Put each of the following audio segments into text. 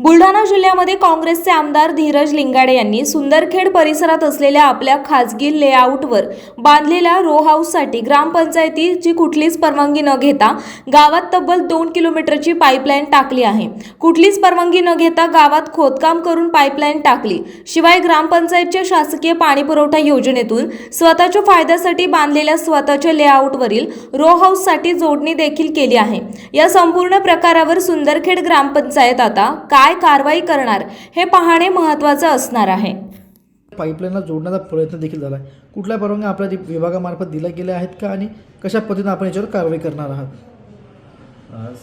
बुलढाणा जिल्ह्यामध्ये काँग्रेसचे आमदार धीरज लिंगाडे यांनी सुंदरखेड परिसरात असलेल्या आपल्या खाजगी लेआउटवर बांधलेल्या रो हाऊससाठी ग्रामपंचायतीची कुठलीच परवानगी न घेता गावात तब्बल दोन किलोमीटरची पाईपलाईन टाकली आहे. कुठलीच परवानगी न घेता गावात खोदकाम करून पाईपलाईन टाकली. शिवाय ग्रामपंचायतच्या शासकीय पाणीपुरवठा योजनेतून स्वतःच्या फायद्यासाठी बांधलेल्या स्वतःच्या लेआउटवरील रो हाऊससाठी जोडणी देखील केली आहे. या संपूर्ण प्रकारावर सुंदरखेड ग्रामपंचायत आता काय कारवाई करणार हे पाहणे महत्त्वाचं असणार आहे. पाईपलाईनला जोडण्याचा प्रयत्न देखील झाला आहे कुठल्या परवानग्या आपल्या विभागामार्फत दिल्या गेल्या आहेत का आणि कशा पद्धतीने आपण याच्यावर कारवाई करणार आहात?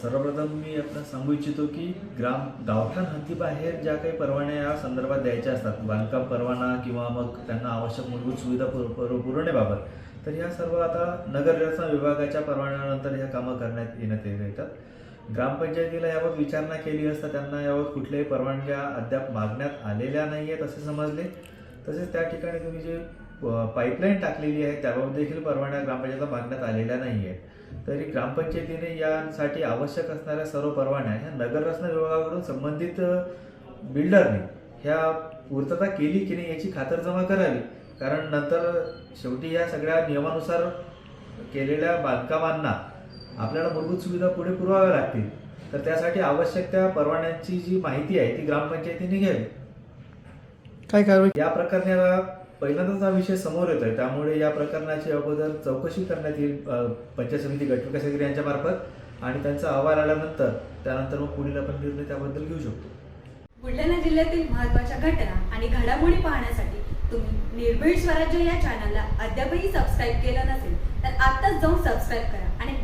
सर्वप्रथम मी आपण सांगू इच्छितो की ग्राम गावठाण हद्दीबाहेर ज्या काही परवान्या या संदर्भात द्यायच्या असतात बांधकाम परवाना किंवा मग त्यांना आवश्यक मूलभूत सुविधा पुर- पुर- पुरवण्याबाबत तर ह्या सर्व आता नगररचना विभागाच्या परवान्यानंतर ह्या कामं करण्यात येण्यात येतात ग्रामपंचायतीला याबाबत विचारणा केली असता त्यांना यावर कुठल्याही परवानग्या अद्याप मागण्यात आलेल्या नाही आहेत असे समजले. तसेच त्या ठिकाणी तुम्ही जे पाईपलाईन टाकलेली आहे त्याबाबत देखील परवानग्या ग्रामपंचायतीला मागण्यात आलेल्या नाही आहेत तरी ग्रामपंचायतीने यासाठी आवश्यक असणाऱ्या सर्व परवान्या ह्या नगररचना विभागाकडून संबंधित बिल्डरने ह्या पूर्तता केली की नाही याची खातरजमा करावी. कारण नंतर शेवटी या सगळ्या नियमानुसार केलेल्या बांधकामांना आपल्याला मूलभूत सुविधा पुढे पुरवाव्या लागतील. तर त्यासाठी आवश्यक त्या परवान्यांची जी माहिती आहे ती ग्रामपंचायतीने घ्यावी. काय कारवाई? या प्रकरणी आता पहिल्यांदाच हा विषय समोर येतोय. त्यामुळे या प्रकरणाची अगोदर चौकशी करण्यात येईल पंचायत समिती गटविकास अधिकारी यांच्या मार्फत आणि त्यांचा अहवाल आल्यानंतर त्यानंतर मग पुढील आपण निर्णय त्याबद्दल घेऊ शकतो. बुलढाणा जिल्ह्यातील महत्त्वाच्या घटना आणि घडामोडी पाहण्यासाठी तुम्ही निर्भीड स्वराज्य या चॅनलला अद्यापही सबस्क्राईब केलं नसेल तर आत्ताच जाऊन सबस्क्राईब करा.